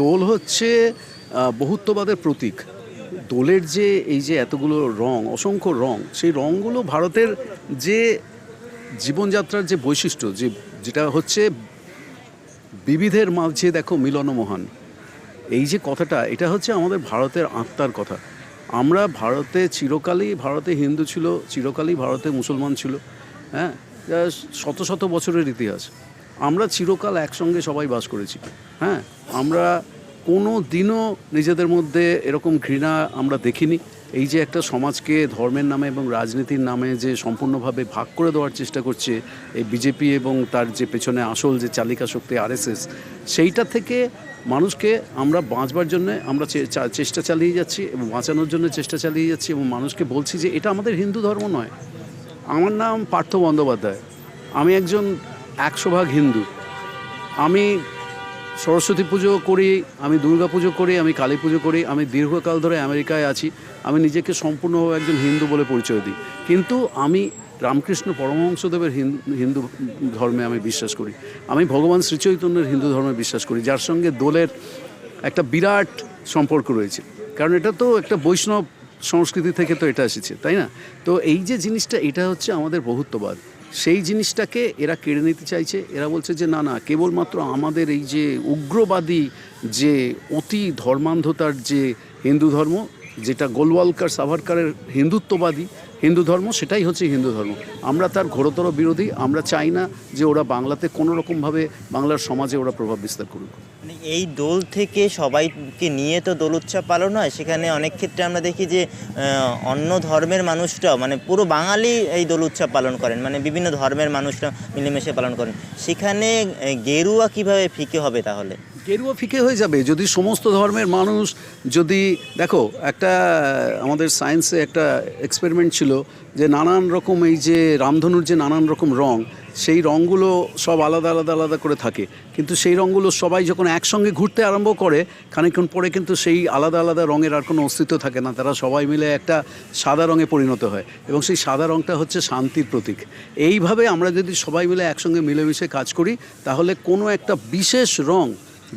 দোল হচ্ছে বহুত্ববাদের প্রতীক। দোলের যে এই যে এতগুলো রং, অসংখ্য রং, সেই রংগুলো ভারতের যে জীবনযাত্রার যে বৈশিষ্ট্য, যে যেটা হচ্ছে বিবিধের মাঝে দেখো মিলন মহান এই যে কথাটা, এটা হচ্ছে আমাদের ভারতের আত্মার কথা। আমরা ভারতে চিরকালই, ভারতে হিন্দু ছিল, চিরকালই ভারতে মুসলমান ছিল হ্যাঁ? শত শত বছরের ইতিহাস। আমরা চিরকাল একসঙ্গে সবাই বাস করেছি। হ্যাঁ আমরা কোনো দিনও নিজেদের মধ্যে এরকম ঘৃণা আমরা দেখিনি। এই যে একটা সমাজকে ধর্মের নামে এবং রাজনীতির নামে যে সম্পূর্ণভাবে ভাগ করে দেওয়ার চেষ্টা করছে, এই বিজেপি এবং তার যে পেছনে আসল যে চালিকা শক্তি আরএসএস, সেইটা থেকে মানুষকে আমরা বাঁচবার জন্য আমরা চেষ্টা চালিয়ে যাচ্ছি এবং বাঁচানোর জন্য চেষ্টা চালিয়ে যাচ্ছি এবং মানুষকে বলছি যে এটা আমাদের হিন্দু ধর্ম নয়। আমার নাম পার্থ বন্দ্যোপাধ্যায়। আমি একজন একশো ভাগ হিন্দু। আমি সরস্বতী পুজো করি, আমি দুর্গা পুজো করি, আমি কালী পুজো করি, আমি দীর্ঘকাল ধরে আমেরিকায় আছি, আমি নিজেকে সম্পূর্ণভাবে একজন হিন্দু বলে পরিচয় দিই। কিন্তু আমি রামকৃষ্ণ পরমহংসদেবের হিন্দু ধর্মে আমি বিশ্বাস করি। আমি ভগবান শ্রীচৈতন্যের হিন্দু ধর্মে বিশ্বাস করি, যার সঙ্গে দোলের একটা বিরাট সম্পর্ক রয়েছে। কারণ এটা তো একটা বৈষ্ণব সংস্কৃতি থেকে তো এটা এসেছে, তাই না? তো এই যে জিনিসটা, এটা হচ্ছে আমাদের বহুত্ববাদ। সেই জিনিসটাকে এরা কেড়ে নিতে চাইছে। এরা বলছে যে, না না, কেবলমাত্র আমাদের এই যে উগ্রবাদী যে অতি ধর্মান্ধতার যে হিন্দু ধর্ম, যেটা গোলওয়ালকার, সাভারকারের হিন্দুত্ববাদী হিন্দু ধর্ম, সেটাই হচ্ছে হিন্দু ধর্ম। আমরা তার ঘোরতর বিরোধী, আমরা চাই না যে ওরা বাংলাতে কোনো রকমভাবে বাংলার সমাজে ওরা প্রভাব বিস্তার করুক। এই দোল থেকে সবাইকে নিয়ে তো দোল উৎসব পালন হয়, সেখানে অনেক ক্ষেত্রে আমরা দেখি যে অন্য ধর্মের মানুষরাও মানে পুরো বাঙালি এই দোল উৎসব পালন করেন মানে বিভিন্ন ধর্মের মানুষরা মিলেমিশে পালন করেন। সেখানে গেরুয়া কীভাবে ফিকে হবে তাহলে? গেরুয়া ফিকে হয়ে যাবে, যদি সমস্ত ধর্মের মানুষ যদি, দেখো, একটা, আমাদের সায়েন্সে একটা এক্সপেরিমেন্ট ছিল যে নানান রকম এই যে রামধনুর যে নানান রকম রং, সেই রঙগুলো সব আলাদা আলাদা আলাদা করে থাকে। কিন্তু সেই রঙগুলো সবাই যখন একসঙ্গে ঘুরতে আরম্ভ করে, খানিকক্ষণ পরে কিন্তু সেই আলাদা আলাদা রঙের আর কোনো অস্তিত্ব থাকে না। তারা সবাই মিলে একটা সাদা রঙে পরিণত হয় এবং সেই সাদা রঙটা হচ্ছে শান্তির প্রতীক। এইভাবে আমরা যদি সবাই মিলে একসঙ্গে মিলেমিশে কাজ করি, তাহলে কোনো একটা বিশেষ রং,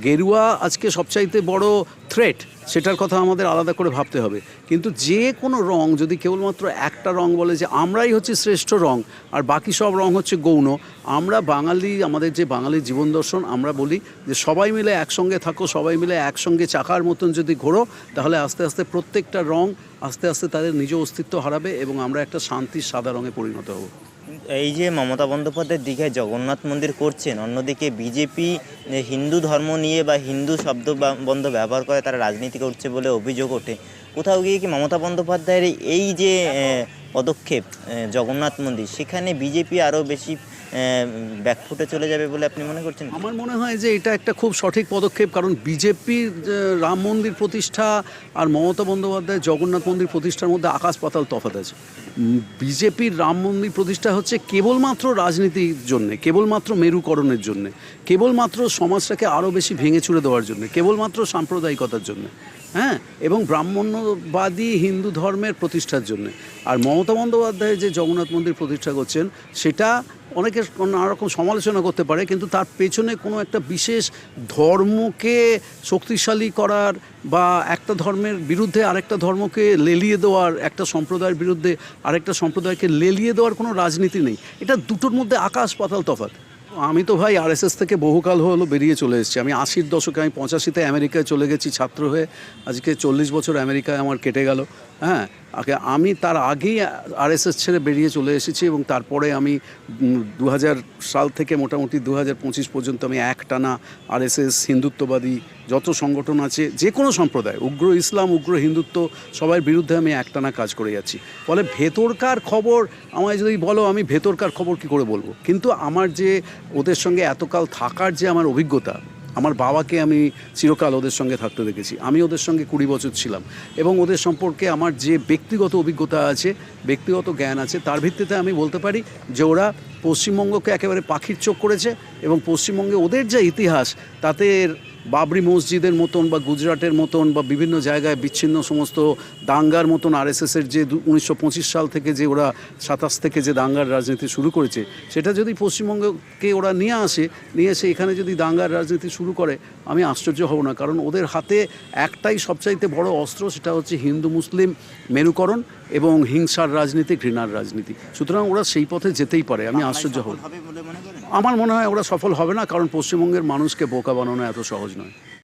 গেরুয়া আজকে সবচাইতে বড় থ্রেট সেটার কথা আমাদের আলাদা করে ভাবতে হবে। কিন্তু যে কোনো রং, যদি কেবলমাত্র একটা রং বলে যে আমরাই হচ্ছে শ্রেষ্ঠ রং, আর বাকি সব রং হচ্ছে গৌণ, আমরা বাঙালি, আমাদের যে বাঙালি জীবন দর্শন, আমরা বলি যে সবাই মিলে একসঙ্গে থাকো, সবাই মিলে একসঙ্গে চাকার মতন যদি ঘোরো, তাহলে আস্তে আস্তে প্রত্যেকটা রং আস্তে আস্তে তাদের নিজ অস্তিত্ব হারাবে এবং আমরা একটা শান্তির সাদা রঙে পরিণত হব। এই যে মমতা বন্দ্যোপাধ্যায় দীঘায় জগন্নাথ মন্দির করছেন, অন্যদিকে বিজেপি হিন্দু ধর্ম নিয়ে বা হিন্দু শব্দ বন্ধ ব্যবহার করে তারা রাজনীতি করছে বলে অভিযোগ ওঠে। কোথাও গিয়ে কি মমতা বন্দ্যোপাধ্যায়ের এই যে পদক্ষেপ জগন্নাথ মন্দির। সেখানে বিজেপি আরও বেশি ব্যাকফুটে চলে যাবে বলে আপনি মনে করছেন? আমার মনে হয় যে এটা একটা খুব সঠিক পদক্ষেপ, কারণ বিজেপির রাম মন্দির প্রতিষ্ঠা আর মমতা বন্দ্যোপাধ্যায় জগন্নাথ মন্দির প্রতিষ্ঠার মধ্যে আকাশ পাতাল তফাৎ আছে। বিজেপির রাম মন্দির প্রতিষ্ঠা হচ্ছে কেবলমাত্র রাজনীতির জন্যে, কেবলমাত্র মেরুকরণের জন্যে, কেবলমাত্র সমাজটাকে আরও বেশি ভেঙে চুরে দেওয়ার জন্য, কেবলমাত্র সাম্প্রদায়িকতার জন্য। হ্যাঁ এবং ব্রাহ্মণ্যবাদী হিন্দু ধর্মের প্রতিষ্ঠার জন্য। আর মমতা বন্দ্যোপাধ্যায় যে জগন্নাথ মন্দির প্রতিষ্ঠা করছেন, সেটা অনেকে নানারকম সমালোচনা করতে পারে, কিন্তু তার পেছনে কোনো একটা বিশেষ ধর্মকে শক্তিশালী করার বা একটা ধর্মের বিরুদ্ধে আরেকটা ধর্মকে লেলিয়ে দেওয়ার, একটা সম্প্রদায়ের বিরুদ্ধে আরেকটা সম্প্রদায়কে লেলিয়ে দেওয়ার কোনো রাজনীতি নেই। এটা দুটোর মধ্যে আকাশ পাতাল তফাৎ। আমি তো ভাই আরএসএস থেকে বহুকাল হলো বেরিয়ে চলে এসেছি। আমি আশির দশকে আমি পঁচাশিতে আমেরিকায় চলে গেছি ছাত্র হয়ে। আজকে চল্লিশ বছর আমেরিকায় আমার কেটে গেল। হ্যাঁ আমি তার আগেই আরএসএস ছেড়ে বেরিয়ে চলে এসেছি এবং তারপরে আমি দু হাজার সাল থেকে মোটামুটি দু পঁচিশ পর্যন্ত আমি এক টানা আরএসএস, হিন্দুত্ববাদী যত সংগঠন আছে, যে কোনো সম্প্রদায়, উগ্র ইসলাম, উগ্র হিন্দুত্ব, সবার বিরুদ্ধে আমি একটানা কাজ করে যাচ্ছি। ফলে ভেতরকার খবর আমায় যদি বলো, আমি ভেতরকার খবর কি করে বলব? কিন্তু আমার যে ওদের সঙ্গে এতকাল থাকার যে আমার অভিজ্ঞতা আমার বাবাকে আমি চিরকাল ওদের সঙ্গে থাকতে দেখেছি। আমি ওদের সঙ্গে কুড়ি বছর ছিলাম এবং ওদের সম্পর্কে আমার যে ব্যক্তিগত অভিজ্ঞতা আছে, ব্যক্তিগত জ্ঞান আছে, তার ভিত্তিতে আমি বলতে পারি যে ওরা পশ্চিমবঙ্গকে একেবারে পাখির চোখ করেছে এবং পশ্চিমবঙ্গে ওদের যে ইতিহাস, তাতে বাবরি মসজিদের মতন বা গুজরাটের মতন বা বিভিন্ন জায়গায় বিচ্ছিন্ন সমস্ত দাঙ্গার মতন আরএসএসের যে উনিশশো পঁচিশ সাল থেকে যে ওরা সাতাশ থেকে যে দাঙ্গার রাজনীতি শুরু করেছে সেটা যদি পশ্চিমবঙ্গকে ওরা নিয়ে আসে নিয়ে এসে এখানে যদি দাঙ্গার রাজনীতি শুরু করে আমি আশ্চর্য হব না। কারণ ওদের হাতে একটাই সবচাইতে বড় অস্ত্র সেটা হচ্ছে হিন্দু মুসলিম মেরুকরণ এবং হিংসার রাজনীতি ঘৃণার রাজনীতি। সুতরাং ওরা সেই পথে যেতেই পারে আমি আশ্চর্য হব। আমার মনে হয় ওরা সফল হবে না, কারণ পশ্চিমবঙ্গের মানুষকে বোকা বানানো এত সহজ নয়।